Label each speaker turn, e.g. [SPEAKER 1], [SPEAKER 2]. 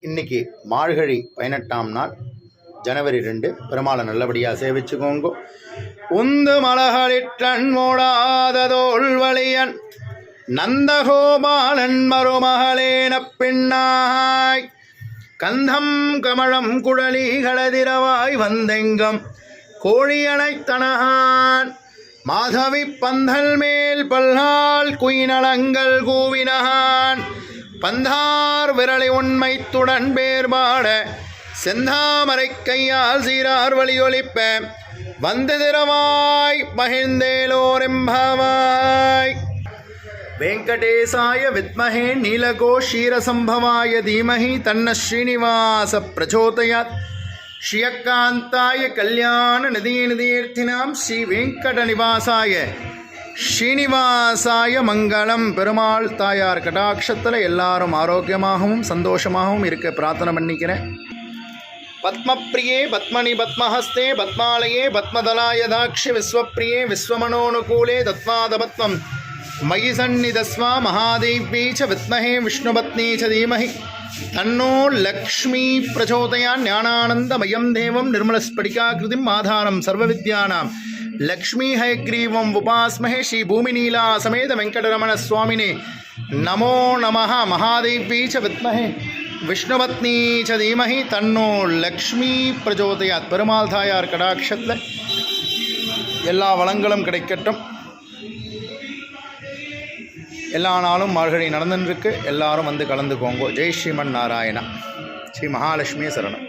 [SPEAKER 1] இன்னைக்கு மார்கழி பதினெட்டாம் நாள் ஜனவரி ரெண்டு. பெருமாளை நல்லபடியாக சேவிச்சுக்கோங்க. உந்து மலகளிற்றன் மூடாததோள் வழியன் நந்தகோபாலன் மருமகளேன பின்னாய். கந்தம் கமழம் குழலி களதிரவாய் வந்தெங்கம் கோழியனைத்தனகான் மாதவி பந்தல் மேல் பல்கால் குயினளங்கள் கூவினகான். பந்தார் விரலை உண்மைத்துடன் பேர்பாட செந்தாமரை கையால் சீரார் வழியொலிப்ப வந்து திரவாய் மகிழ்ந்தேலோரெம்பாவாய் வெங்கடேசாய வித்மஹே நீலகோஷீரசம்பவாய தீமஹி தன்ன ஸ்ரீனிவாச பிரச்சோதயாத். ஸ்ரீயக்காந்தாய கல்யாண நிதிநிதீர்த்தினாம் ஸ்ரீ வெங்கட நிவாசாய ஸ்ரீனிவாசாய மங்களம். பெருமாள் தாயார் கடாட்சத்தில் எல்லாரும் ஆரோக்கியமாகவும் சந்தோஷமாகவும் இருக்க பிரார்த்தனை பண்ணிக்கிறேன். பத்மப்ரியே பத்மனி பத்மஹஸ்தே பத்மாலயே பத்மதலாய தாட்சி விஸ்வப்ரியே விஸ்வமனோனுகூலே தத்வாதபத்மம். மயி சந்நிதஸ்வா மகாதேவ்யை ச வித்மஹே விஷ்ணுபத்னி ச தீமஹி. தன்னோ லக்ஷ்மி பிரச்சோதயா ஞானானந்த ஞானானந்தமயம் தேவம் நிர்மலஸ்படிகாகிருதிம் ஆதாரம் சர்வவித்யானாம் லக்ஷ்மி ஹயக்ரீவம் உபாஸ்மஹே ஸ்ரீ பூமிநீலா சமேத வெங்கடரமண சுவாமினே. நமோ நம மகாதேவ்யை ச வித்மஹே. விஷ்ணுபத்னி ச தீமஹி தன்னோ லக்ஷ்மி பிரஜோதயாத். பெருமாள் தாயார் கடாட்சத்தில் எல்லா வளங்களும் கிடைக்கட்டும். எல்லா நாளும் மார்கழி நடந்துருக்கு எல்லாரும் வந்து கலந்துக்கோங்க ஜெய் ஸ்ரீமன் நாராயணா. ஸ்ரீ மகாலட்சுமி சரணம்.